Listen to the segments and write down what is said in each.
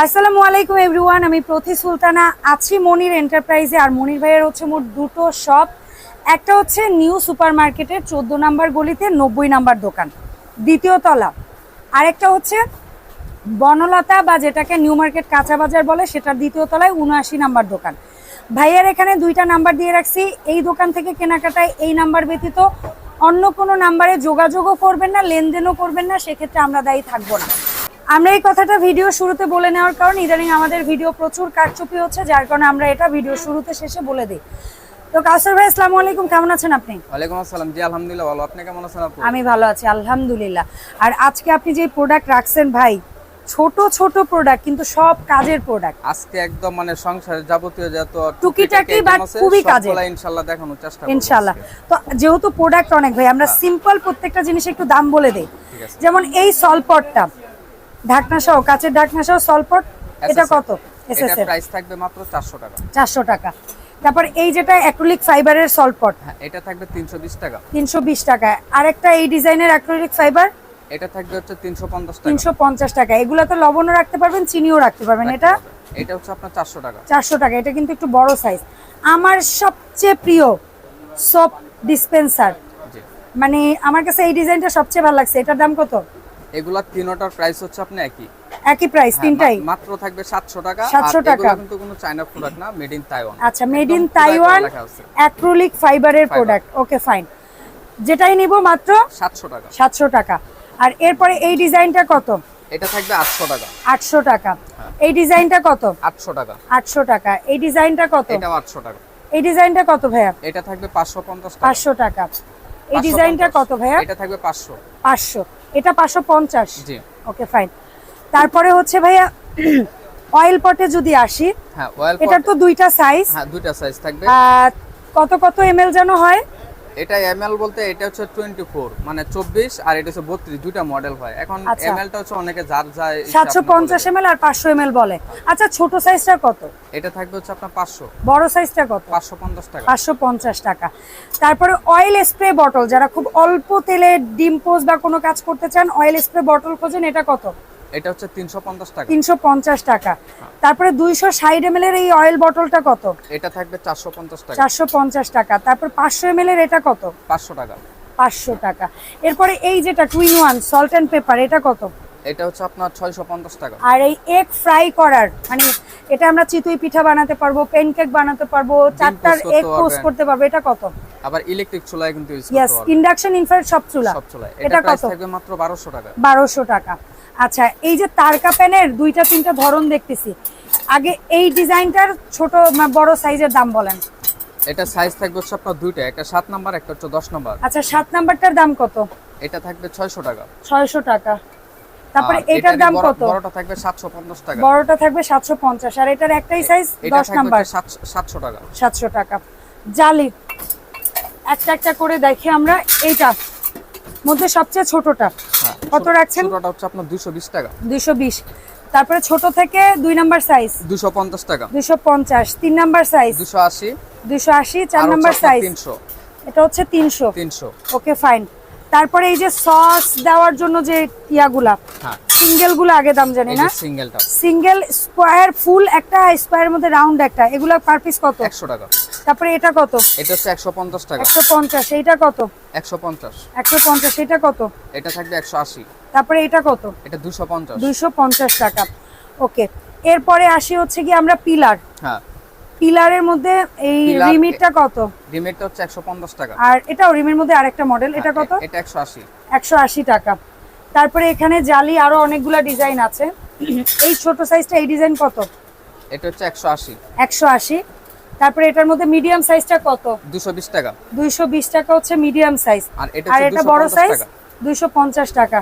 আসসালামু আলাইকুম এভরিওয়ান আমি প্রতি সুলতানা আছি মনির এন্টারপ্রাইজে, আর মনির ভাইয়ের হচ্ছে মোট দুটো শপ একটা হচ্ছে নিউ সুপার মার্কেটের চোদ্দ নাম্বার গলিতে নব্বই নাম্বার দোকান, দ্বিতীয় তলা। আরেকটা হচ্ছে বনলতা, বা যেটাকে নিউ মার্কেট কাঁচা বাজার বলে সেটার দ্বিতীয় তলায় উনআশি নাম্বার দোকান। ভাইয়ার এখানে দুইটা নাম্বার দিয়ে রাখছি। এই দোকান থেকে কেনাকাটায় এই নাম্বার ব্যতীত অন্য কোনো নাম্বারে যোগাযোগও করবেন না, লেনদেনও করবেন না, সেক্ষেত্রে আমরা দায়ী থাকব না। আমরা এই কথাটা ভিডিও শুরুতে বলে নেওয়ার কারণ ইদানিং আমাদের ভিডিও প্রচুর কারচুপি হচ্ছে যার কারণে আমরা এটা ভিডিও শুরুতে শেষে বলে দিই। তো কাউসার ভাই আসসালামু আলাইকুম কেমন আছেন আপনি? ওয়ালাইকুম আসসালাম। জি আলহামদুলিল্লাহ ভালো। আপনি কেমন আছেন আপু? আমি ভালো আছি আলহামদুলিল্লাহ। আর আজকে আপনি যে প্রোডাক্ট রাখছেন ভাই ছোট ছোট প্রোডাক্ট কিন্তু সব কাজের প্রোডাক্ট আজকে একদম মানে সংসারের যাবতীয় যত টুকিটাকি আছে, খুবই কাজে ইনশাআল্লাহ দেখানোর চেষ্টা করব ইনশাল্লাহ। আজকে। তো যেহেতু প্রোডাক্ট অনেক ভাই আমরা সিম্পল প্রত্যেকটা জিনিস একটু দাম বলে দিই। ঠিক আছে। যেমন এই সলপটটা ঢাকনা সহ কাচের ঢাকনা সহ সলপট এটা কত? এস এটার প্রাইস থাকবে মাত্র 400 টাকা। চারশো টাকা। তারপর এই যেটা অ্যাক্রিলিক ফাইবারের সলপট। হ্যাঁ এটা থাকবে 320 টাকা। তিনশো বিশ টাকা। আরেকটা এই ডিজাইনের অ্যাক্রিলিক ফাইবার এটা থাকবে হচ্ছে 350 টাকা। তিনশো পঞ্চাশ টাকা। এগুলো তো লবণও রাখতে পারবেন চিনিও রাখতে পারবেন। এটা এটা হচ্ছে আপনার 400 টাকা। চারশো টাকা। এটা কিন্তু একটু বড় সাইজ আমার সবচেয়ে প্রিয় সোপ ডিসপেন্সার মানে আমার কাছে এই ডিজাইনটা সবচেয়ে ভালো লাগছে। এটার দাম কত? এগুলা তিনটার প্রাইস হচ্ছে আপনি একই। একই প্রাইস হ্যাঁ, তিনটাই? মাত্র থাকবে 700 টাকা। 700 টাকা। কিন্তু কোনো চায়না প্রোডাক্ট না মেড ইন তাইওয়ান আচ্ছা মেড ইন তাইওয়ান অ্যাক্রিলিক ফাইবারের প্রোডাক্ট ওকে ফাইন যেটাই নিব মাত্র 700 টাকা। সাতশো টাকা। আর এরপরে এই ডিজাইনটা কত? এটা থাকবে 800 টাকা। আটশো টাকা। হ্যাঁ। এই ডিজাইনটা কত? 800 টাকা। আটশো টাকা। এই ডিজাইনটা কত? এটাও 800 টাকা। এই ডিজাইনটা কত ভাইয়া? এটা থাকবে 550 টাকা। পাঁচশো টাকা। এই ডিজাইনটা কত ভাইয়া? এটা থাকবে 500 পাঁচশো। এটা পাঁচশো পঞ্চাশ। ওকে ফাইন তারপরে হচ্ছে ভাইয়া অয়েল পটে যদি আসি হ্যাঁ এটার তো দুইটা সাইজ হ্যাঁ দুইটা সাইজ থাকবে। কত কত এম এল যেন হয়? এটা এমএল বলতে এটা হচ্ছে 24 মানে 24 আর এটা হচ্ছে 32 দুইটা মডেল হয়। এখন আচ্ছা। এমএলটা হচ্ছে অনেকে যার যায় ইচ্ছা সাতশো আপনি পঞ্চাশ এমএল আর পাঁচশো এমএল বলে। আচ্ছা ছোট সাইজটা কত? এটা থাকবে হচ্ছে আপনার 500 বড় সাইজটা কত? 550 টাকা। পাঁচশো পঞ্চাশ টাকা। তারপরে অয়েল স্প্রে বটল যারা খুব অল্প তেলে ডিম পোস্ট বা কোনো কাজ করতে চান অয়েল স্প্রে বটল খোঁজেন এটা কত? এটা হচ্ছে 350 টাকা। তিনশো পঞ্চাশ টাকা। তারপরে দুইশো ষাট এমএল এর এই অয়েল বটলটা কত? এটা থাকবে 450 টাকা। চারশো পঞ্চাশ টাকা। তারপর পাঁচশো এমএল এর এটা কত? 500 টাকা। পাঁচশো টাকা। এরপরে এই যেটা twin one salt and pepper এটা কত? এটা হচ্ছে আপনার 650 টাকা। আর এই এগ ফ্রাই করার মানে এটা আমরা চিতই পিঠা বানাতে পারব প্যানকেক বানাতে পারব চারটার এগ পোস্ট করতে পারব এটা কত? আবার ইলেকট্রিক চুলায় কিন্তু ইউজ ইয়াস করতে পারবেন ইন্ডাকশন ইনফ্রারেড সব চুলা। সব চুলায়। এটা কত? থাকবে মাত্র 1200 টাকা। বারোশো টাকা। আচ্ছা এই যে তারকা প্যানের দুইটা তিনটা ধরন দেখতেছি। আগে এই ডিজাইনটার ছোট বড় সাইজের দাম বলেন? এটা সাইজ থাকবে হচ্ছে আপনার দুইটা একটা 7 নাম্বার একটা হচ্ছে 10 নাম্বার। আচ্ছা সাত নাম্বারটার দাম কত? এটা থাকবে 600 টাকা। ছয়শো টাকা। তারপরে এটার দাম কত? বড়টা থাকবে 750 টাকা। বড়টা থাকবে সাতশো পঞ্চাশ আর এটার একটাই সাইজ এটা দশ থাকবে নাম্বার। হচ্ছে 700 টাকা। সাতশো টাকা। জালি একটা একটা করে দেখি আমরা এইটা মধ্যে সবচেয়ে ছোটটা। হ্যাঁ কত রাখছেন? ছোটটা হচ্ছে আপনার 220 টাকা। দুইশো বিশ। তারপরে ছোট থেকে দুই নাম্বার সাইজ 250 টাকা। দুইশো পঞ্চাশ। তিন নাম্বার সাইজ 280 দুইশো আশি চার নাম্বার সাইজ 300 এটা হচ্ছে তিনশো। 300 ওকে ফাইন তারপরে এই যে সস দেওয়ার জন্য যে ইয়াগুলা হ্যাঁ। সিঙ্গেলগুলো আগে দাম জানি না? সিঙ্গেলটা। সিঙ্গেল স্কোয়ার ফুল একটা স্কোয়ার মধ্যে রাউন্ড একটা। এগুলো পার পিস কত? 100 টাকা। তারপরে এটা কত? এটা হচ্ছে 150 টাকা। একশো পঞ্চাশ এইটা কত? 150 একশো পঞ্চাশ এটা কত? এটা থাকবে 180 তারপরে এটা কত? এটা 250 দুইশো পঞ্চাশ টাকা। ওকে এরপরে আসি হচ্ছে কি আমরা পিলার। হ্যাঁ। পিলারের মধ্যে এই রিমিটটা কত? রিমেটটা হচ্ছে 150 টাকা। আর এটাও রিমের মধ্যে আরেকটা মডেল এটা হ্যাঁ, কত? এটা 180 একশো আশি টাকা। তারপরে এখানে জালি আরও অনেকগুলা ডিজাইন আছে। এই ছোট সাইজটা এই ডিজাইন কত? এটা হচ্ছে 180 একশো আশি। তারপরে এটার মধ্যে মিডিয়াম সাইজটা কত? 220 টাকা। দুইশো বিশ টাকা হচ্ছে মিডিয়াম সাইজ। আর এটা আর হচ্ছে এটা বড় 250 সাইজ টাকা। দুইশো পঞ্চাশ টাকা।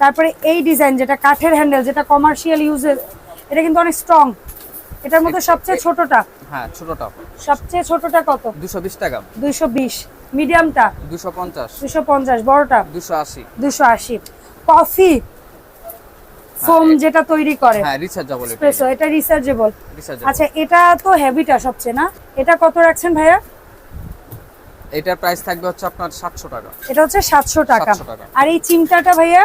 তারপরে এই ডিজাইন যেটা কাঠের হ্যান্ডেল যেটা কমার্শিয়াল ইউজের এটা কিন্তু অনেক স্ট্রং এটার মধ্যে সবচেয়ে ছোটটা? হ্যাঁ ছোটটা। সবচেয়ে ছোটটা কত? 220 টাকা। দুইশো বিশ। মিডিয়ামটা? 250 দুইশো পঞ্চাশ। বড়টা? 280 দুশো আশি। কফি ফোম যেটা তৈরি করে। হ্যাঁ রিচার্জেবল এটা এসপ্রেসো এটা রিচার্জেবল আচ্ছা এটা তো হেভিটা সবচেয়ে না? এটা কত রাখছেন ভাইয়া? এটার প্রাইস থাকবে হচ্ছে আপনার 700 টাকা। এটা হচ্ছে সাতশো টাকা। 700 টাকা। আর এই চিমটাটা ভাইয়া?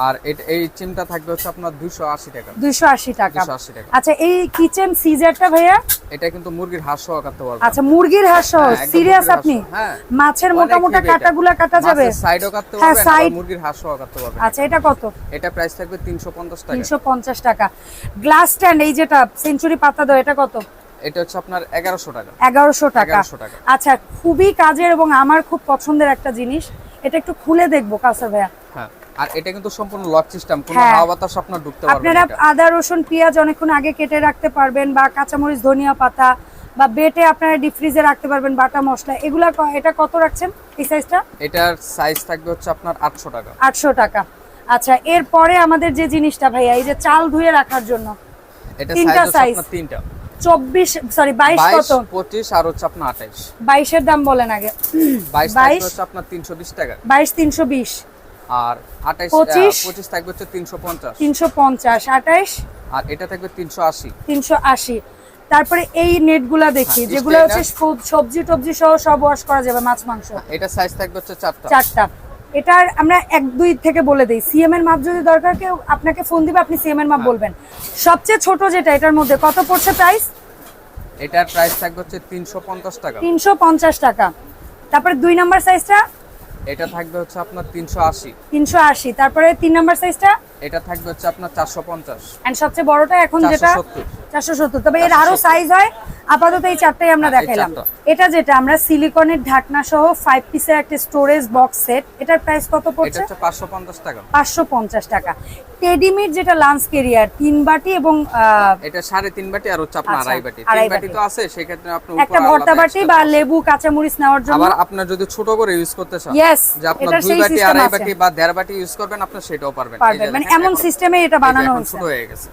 আর এটা এই চিমটা থাকবে হচ্ছে আপনার দুশো আশি টাকা। দুইশো আশি টাকা। দুশো আশি টাকা। আচ্ছা এই কিচেন সিজারটা ভাইয়া? এটা কিন্তু মুরগির হাঁস সহ কাটতে পারবে আচ্ছা মুরগির হাঁস হ্যাঁ, একদম সিরিয়াস আপনি? হ্যাঁ। মাছের মোটা মোটা। কাটাগুলা কাটা যাবে? সাইডও কাটতে হ্যাঁ, পারবেন side- মুরগির হাঁস সহ কাটতে পারবেন। আচ্ছা এটা কত? এটা প্রাইস থাকবে তিনশো পঞ্চাশ টাকা। তিনশো পঞ্চাশ টাকা। গ্লাস স্ট্যান্ড এই যেটা সেঞ্চুরি পাতা দাও এটা কত? এটা হচ্ছে আপনার এগারোশো টাকা। এগারোশো টাকা। 1100 টাকা। আচ্ছা খুবই কাজের এবং আমার খুব পছন্দের একটা জিনিস। এটা একটু খুলে দেখব কাছে ভাইয়া। হ্যাঁ আর এটা কিন্তু সম্পূর্ণ লক সিস্টেম কোনো হ্যাঁ। হাওয়া বাতাস আপনার ঢুকতে পারবে আপনারা। আদা রসুন পেঁয়াজ অনেকক্ষণ আগে কেটে রাখতে পারবেন বা কাঁচামরিচ ধনিয়া পাতা বা বেটে আপনারা ডিপ ফ্রিজে রাখতে পারবেন বাটা মশলা। এগুলা এটা কত রাখছেন এই সাইজটা এটার সাইজ থাকবে হচ্ছে আপনার আটশো টাকা। আটশো টাকা। আচ্ছা এরপরে আমাদের যে জিনিসটা ভাইয়া এই যে চাল ধুয়ে রাখার জন্য এটা তিনটা সাইজ আপনার তিনটা। চব্বিশ সরি বাইশ বাইশ কত? পঁচিশ আর হচ্ছে আপনার আঠাইশ। বাইশের দাম বলেন আগে। বাইশ বাইশ? থাকবে হচ্ছে আপনার তিনশো বিশ টাকা। বাইশ তিনশো বিশ। আর আঠাইশ পঁচিশ? পঁচিশ থাকবে হচ্ছে তিনশো পঞ্চাশ। তিনশো পঞ্চাশ আঠাইশ। আর এটা থাকবে তিনশো আশি। তিনশো আশি। তারপরে এই নেটগুলা দেখি হ্যাঁ, যেগুলো হচ্ছে সব- সবজি টবজি সহ সব ওয়াশ করা যাবে মাছ মাংস। এটা সাইজ থাকবে হচ্ছে চারটা। চারটা। এটার আমরা এক দুই থেকে বলে দিই সিএম এর মাপ যদি দরকার কেউ আপনাকে ফোন দিবে আপনি সিএম এর মাপ হ্যাঁ। বলবেন। সবচেয়ে ছোট যেটা এটার মধ্যে কত পড়ছে প্রাইস এটার প্রাইস থাকবে হচ্ছে তিনশো পঞ্চাশ টাকা। তিনশো পঞ্চাশ টাকা। তারপরে দুই নাম্বার সাইজটা এটা থাকবে হচ্ছে আপনার তিনশো আশি। তিনশো আশি। তারপরে তিন নাম্বার সাইজটা এটা থাকবে হচ্ছে আপনার চারশো পঞ্চাশ। এন্ড সবচেয়ে বড়টা এখন যেটা? 470 চারশো সত্তর। তবে এর আরও সাইজ হয়। আপাতত এই চারটাই আমরা দেখাইলাম। এটা যেটা আমরা সিলিকনের ঢাকনা সহ ফাইভ পিসের একটা স্টোরেজ বক্স সেট এটার প্রাইস কত এটা পড়ছে? হচ্ছে পাঁচশো পঞ্চাশ টাকা। পাঁচশো পঞ্চাশ টাকা। টেডিমির যেটা লাঞ্চ কেরিয়ার তিন বাটি এবং এটা সাড়ে তিন বাটি আর হচ্ছে আপনার আচ্ছা, আড়াই বাটি। আড়াই তিন বাটি বাটি। তো আছে সেক্ষেত্রে আপনি একটা ভর্তা বাটি বা। লেবু কাঁচামরিচ নেওয়ার জন্য। আবার আপনার যদি ছোট করে ইউজ করতে চান এটার দুই সেই আড়াই আছে। বাটি বা দেড় বাটি ইউজ করবেন আপনি সেটাও পারবেন। মানে এমন সিস্টেমে এটা বানানো হয়েছে। হয়ে গেছে।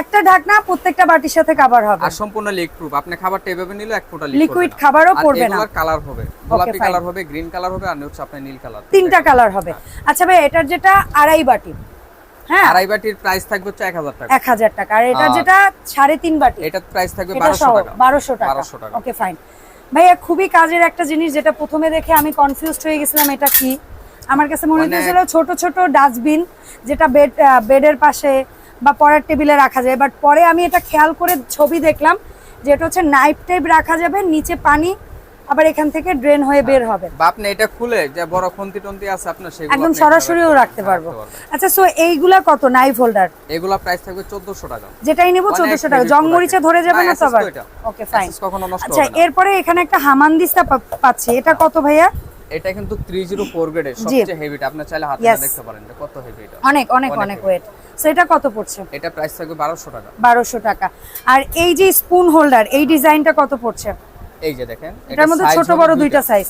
একটা ঢাকনা প্রত্যেকটা বাটির সাথে কাভার হবে। আর সম্পূর্ণ লিক প্রুফ আপনি খাবার টেবিলে নিলে এক ফোঁটা লিক Liquid খাবারও পড়বে না। কালার হবে। গোলাপি কালার হবে গ্রিন কালার হবে আর হচ্ছে আপনার নীল কালার তিনটা কালার হবে। আচ্ছা ভাই এটার যেটা আড়াই বাটি হ্যাঁ? আড়াই বাটির প্রাইস থাকবে হচ্ছে এক হাজার টাকা। এক হাজার টাকা। আর এটার যেটা সাড়ে তিন বাটি এটার প্রাইস থাকবে এটা বারোশো সহ টাকা। বারোশো টাকা। বারোশো টাকা। ওকে ফাইন ভাইয়া খুবই কাজের একটা জিনিস যেটা প্রথমে দেখে আমি কনফিউজড হয়ে গেছিলাম এটা কি? আমার কাছে মনে হয়েছিল হচ্ছিল ছোট ছোট ডাস্টবিন যেটা বেড বেডের পাশে বা পরের টেবিলে রাখা যায়। বাট পরে আমি এটা খেয়াল করে ছবি দেখলাম যেটা হচ্ছে নাইফ টাইপ রাখা যাবে নিচে পানি আবার এখান থেকে ড্রেন হয়ে বের হবে। বা আপনি এটা খুলে যে বড় খন্তি টন্তি আছে আপনার সেগুলো একদম সরাসরিও রাখতে পারব। আচ্ছা সো এইগুলা কত নাইফ হোল্ডার এগুলা প্রাইস থাকবে চোদ্দশো টাকা। যেটাই নিব অনেক চোদ্দশো টাকা। heavy জং মরিচে ধরে যাবে না, না এটা। ওকে ফাইন কখনো নষ্ট আচ্ছা এরপরে এখানে একটা হামানদিস্তা পাচ্ছি। এটা কত ভাইয়া? এটা কিন্তু থ্রি জিরো ফোর গ্রেডের সবচেয়ে হেভিটা আপনি চাইলে হাতে দেখতে পারেন যে কত হেভি এটা। অনেক অনেক অনেক ওয়েট সো এটা কত পড়ছে? এটা প্রাইস থাকবে বারোশো টাকা। বারোশো টাকা। আর এই যে স্পুন হোল্ডার এই ডিজাইনটা কত পড়ছে? এই যে দেখেন এটার মধ্যে ছোট বড় দুইটা। সাইজ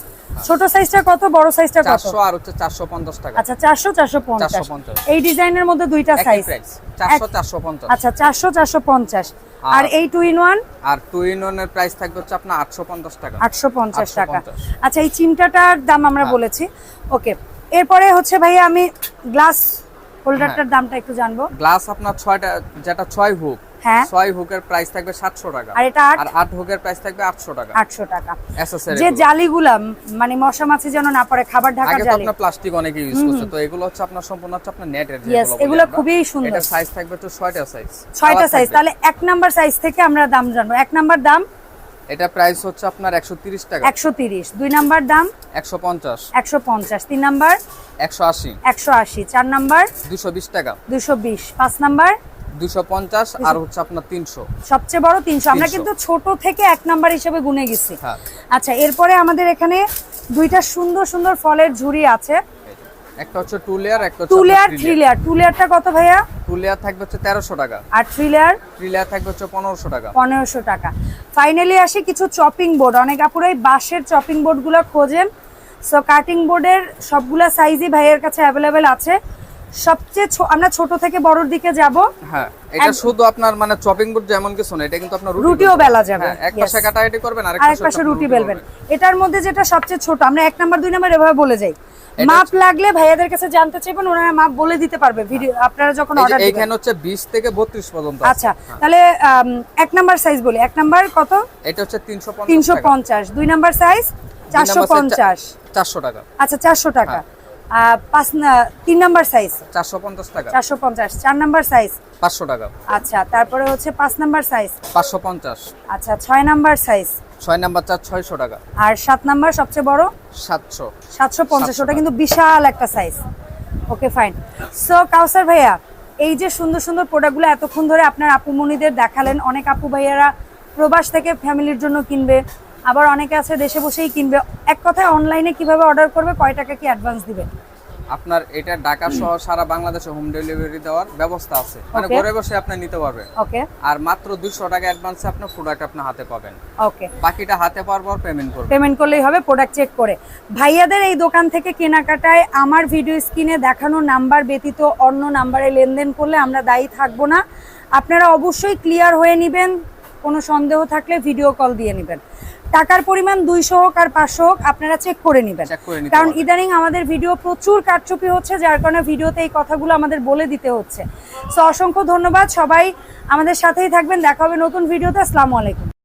ছোট সাইজটা কত বড় সাইজটা কত? চারশো আর হচ্ছে চারশো পঞ্চাশ টাকা। আচ্ছা চারশো চারশো পঞ্চাশ। 450 এই ডিজাইনের মধ্যে দুইটা সাইজ প্রাইস চারশো চারশো পঞ্চাশ। আচ্ছা চারশো চারশো পঞ্চাশ। আর আর- এই টু ইন ওয়ান আর টু ইন ওয়ানের প্রাইস থাকবে হচ্ছে আপনার আটশো পঞ্চাশ টাকা। আটশো পঞ্চাশ টাকা। আচ্ছা এই চিমটাটার দাম আমরা হ্যাঁ। বলেছি। ওকে এরপরে হচ্ছে ভাইয়া আমি গ্লাস হোল্ডারটার দামটা একটু জানব। গ্লাস আপনার ছয়টা যেটা ছয় হুক হ্যাঁ। হুকের প্রাইস থাকবে সাতশো টাকা। আর এটা আট? আর আট হুকের প্রাইস থাকবে আটশো টাকা। আটশো টাকা। যে জালিগুলা মানে মশা মাছি যেন না পড়ে খাবার ঢাকার আগে তো আপনার প্লাস্টিক অনেকে ইউজ করছে তো এগুলো হচ্ছে আপনার সম্পূর্ণ হচ্ছে আপনার নেটের Yes, এগুলো খুবই সুন্দর। এটা সাইজ থাকবে তো ছয়টা সাইজ ছয়টা সাইজ তাহলে এক নাম্বার সাইজ থেকে আমরা দাম জানব। এক নাম্বার দাম? এটা প্রাইস হচ্ছে আপনার একশো তিরিশ টাকা। একশো তিরিশ। দুই নাম্বার দাম? একশো পঞ্চাশ। একশো পঞ্চাশ। তিন নাম্বার একশো আশি। একশো আশি। চার নাম্বার দুশো বিশ টাকা। দুশো বিশ। পাঁচ নাম্বার দুশো পঞ্চাশ আর হচ্ছে আপনার তিনশো। সবচেয়ে বড় তিনশো। আমরা কিন্তু ছোট থেকে এক নাম্বার হিসেবে গুনে গেছি। হ্যাঁ। আচ্ছা এরপরে আমাদের এখানে দুইটা সুন্দর সুন্দর ফলের ঝুড়ি আছে। একটা হচ্ছে টু লেয়ার একটা two layer three layer two লেয়ারটা কত ভাইয়া? টু লেয়ার থাকবে হচ্ছে তেরোশো টাকা। আর থ্রি লেয়ার থ্রি লেয়ার থাকবে হচ্ছে পনেরোশো টাকা। পনেরোশো টাকা। ফাইনালি আসি কিছু চপিং বোর্ড অনেক আপুরাই বাঁশের চপিং বোর্ডগুলো খোঁজেন। সো কাটিং বোর্ডের সবগুলা সাইজই ভাইয়ের কাছে অ্যাভেলেবেল আছে। সবচেয়ে আমরা ছোট থেকে বড়র দিকে যাব। হ্যাঁ এটা শুধু আপনার মানে চপিং বোর্ড যেমন কিছু না এটা কিন্তু আপনার রুটিও বেলা যাবে, হ্যাঁ, এক. পাশে কাটাকাটি করবেন আরেক পাশে রুটি বেলবেন এটার মধ্যে যেটা সবচেয়ে ছোট আমরা এক নাম্বার দুই নাম্বার এভাবে বলে যাই। মাপ লাগলে ভাইয়াদের কাছে জানতে চাইবেন ওনারা মাপ বলে দিতে পারবে ভিডিও আপনারা যখন অর্ডার দিবেন। এইখানে হচ্ছে 20 থেকে 32 পর্যন্ত আচ্ছা তাহলে আম, এক নাম্বার সাইজ বলি। এক নাম্বার কত? এটা হচ্ছে 350 তিনশো টাকা। পঞ্চাশ। দুই নাম্বার সাইজ চারশো পঞ্চাশ। 400 টাকা। আচ্ছা চারশো টাকা। আহ, পাঁচ তিন নাম্বার সাইজ চারশো পঞ্চাশ টাকা। চারশো পঞ্চাশ চার নাম্বার সাইজ পাঁচশো টাকা। আচ্ছা তারপরে হচ্ছে পাঁচ নাম্বার সাইজ পাঁচশো পঞ্চাশ। আচ্ছা ছয় নাম্বার সাইজ ছয় নাম্বার চার ছয়শো টাকা। আর সাত নাম্বার সবচেয়ে বড়? সাতশো। সাতশো পঞ্চাশ ওটা কিন্তু বিশাল একটা size okay fine so Kawsar ভাইয়া এই যে সুন্দর সুন্দর প্রোডাক্টগুলো এতক্ষণ ধরে আপনার আপুমণিদের দেখালেন অনেক আপু ভাইয়ারা প্রবাস থেকে ফ্যামিলির জন্য কিনবে আবার অনেকে আছে দেশে বসেই কিনবে। এক কথায় অনলাইনে কীভাবে অর্ডার করবে কয় টাকা কি অ্যাডভান্স দিবে? আপনার এটা ঢাকা সহ সারা বাংলাদেশে হোম ডেলিভারি দেওয়ার ব্যবস্থা আছে। মানে ঘরে বসে আপনি নিতে পারবেন। ওকে আর মাত্র দুশো টাকা অ্যাডভান্সে আপনার প্রোডাক্ট আপনার হাতে পাবেন। ওকে বাকিটা হাতে পাওয়ার পর পেমেন্ট করবেন। পেমেন্ট করলেই হবে প্রোডাক্ট চেক করে। ভাইয়াদের এই দোকান থেকে কেনাকাটায় আমার ভিডিও স্ক্রিনে দেখানো নাম্বার ব্যতীত অন্য নাম্বারে লেনদেন করলে আমরা দায়ী থাকব না। আপনারা অবশ্যই ক্লিয়ার হয়ে নেবেন কোনো সন্দেহ থাকলে ভিডিও কল দিয়ে নেবেন। টাকার পরিমাণ দুইশো হোক আর পাঁচশো হোক আপনারা চেক করে নেবেন। কারণ ইদানিং আমাদের ভিডিও প্রচুর কারচুপি হচ্ছে যার কারণে ভিডিওতে এই কথাগুলো আমাদের বলে দিতে হচ্ছে। তো অসংখ্য ধন্যবাদ সবাই আমাদের সাথেই থাকবেন দেখা হবে নতুন ভিডিওতে আসসালামু আলাইকুম।